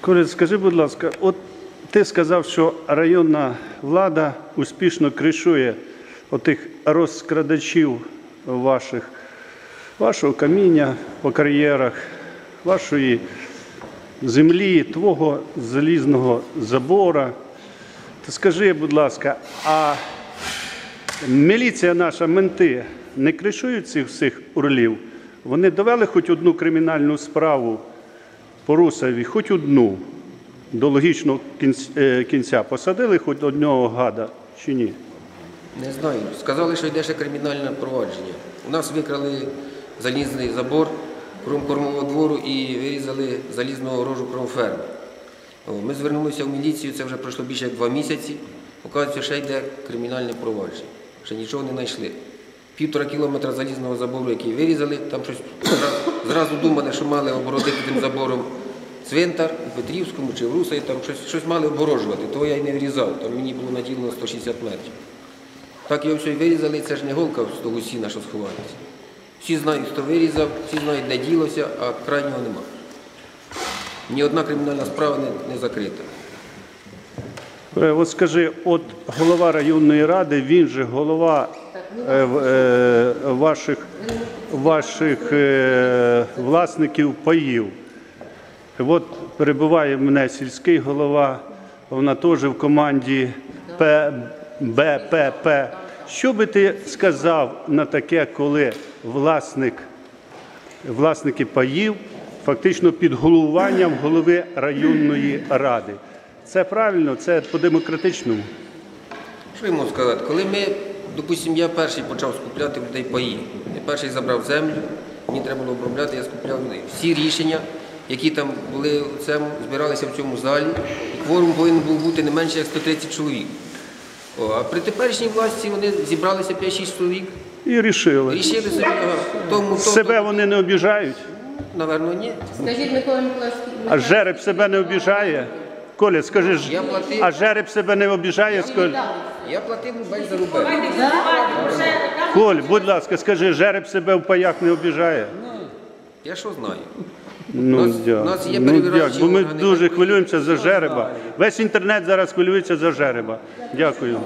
Коля, скажи, будь ласка, от ти сказав, що районна влада успішно кришує отих розкрадачів ваших, вашого каміння по кар'єрах, вашої землі, твого залізного забора. Та скажи, будь ласка, а міліція наша, менти, не кришують цих всіх урлів? Вони довели хоч одну кримінальну справу по Русові, хоч одну до логічного е, кінця. Посадили хоч одного гада чи ні? Не знаю. Сказали, що йде ще кримінальне провадження. У нас викрали залізний забор кром кормового двору і вирізали залізну огорожу кром ферми. Ми звернулися в міліцію, це вже пройшло більше як два місяці. Оказується, ще йде кримінальне провадження. Ще нічого не знайшли. Півтора кілометра залізного забору, який вирізали, там щось зразу, думали, що мали оборудити тим забором цвинтар у Петрівському чи в Русові, там щось, щось мали обгорожувати, того я й не врізав, там мені було наділено 160 метрів. Так його все й вирізали, це ж не голка з того сіна, що сховається. Всі знають, хто вирізав, всі знають, де ділося, а крайнього нема. Ні одна кримінальна справа не, не закрита. Е, От скажи, от голова районної ради, він же голова е, е, ваших, ваших е, власників паїв. От перебуває в мене сільський голова, вона теж в команді БПП. Що би ти сказав на таке, коли власник, власники паїв фактично під головуванням голови районної ради? Це правильно, це по-демократичному. Що йому сказати? Коли ми, допустимо, я перший почав скупляти людей паї. Я перший забрав землю, мені треба було обробляти, я скупляв людей. Всі рішення, які там були в цьому, збиралися в цьому залі, і кворум повинен був бути не менше як 130 чоловік. О, а при теперішній власті вони зібралися 5-6 чоловік, І рішили. рішили собі, ага, тому то, Себе вони не обіжають, Наверно, ні. Скажіть, Микола Миколаївський, а жереб себе не обіжає. Коля, скажи, ж, Я платив. а жереб себе не обіжає? Скажи. Я платив рубель за рубель. Коль, будь ласка, скажи, жереб себе в паях не обіжає? Я що знаю? Ну, У нас- у нас є ну, як? бо ми органи, дуже хвилюємося за жереба. Весь інтернет зараз хвилюється за жереба. Дякую.